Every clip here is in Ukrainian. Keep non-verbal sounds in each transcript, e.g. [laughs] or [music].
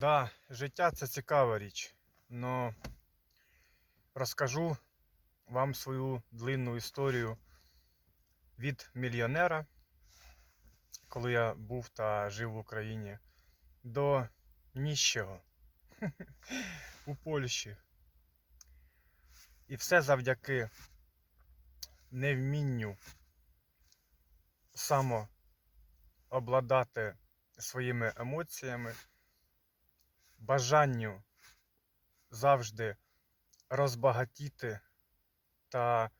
Да, життя це цікава річ, но розкажу вам свою длинну історію від мільйонера, коли я був та жив в Україні, до ніщого [laughs] у Польщі. І все завдяки невмінню самообладати своїми емоціями, бажанню завжди розбагатіти та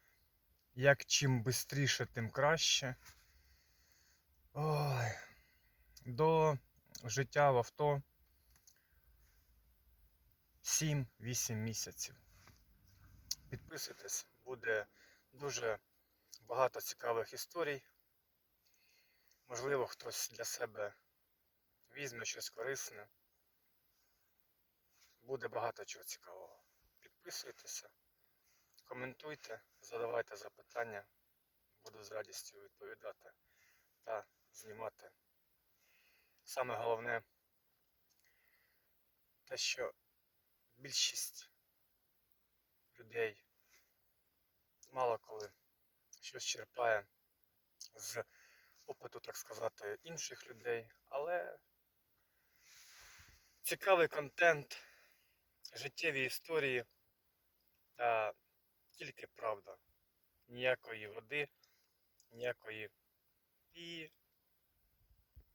як чим швидше, тим краще. Ой, до життя в авто 7-8 місяців. Підписуйтесь, буде дуже багато цікавих історій. Можливо, хтось для себе візьме щось корисне. Буде багато чого цікавого. Підписуйтеся, коментуйте, задавайте запитання. Буду з радістю відповідати та знімати. Саме головне те, що більшість людей мало коли щось черпає з опиту, так сказати, інших людей, але цікавий контент, життєві історії та тільки правда. Ніякої води, ніякої і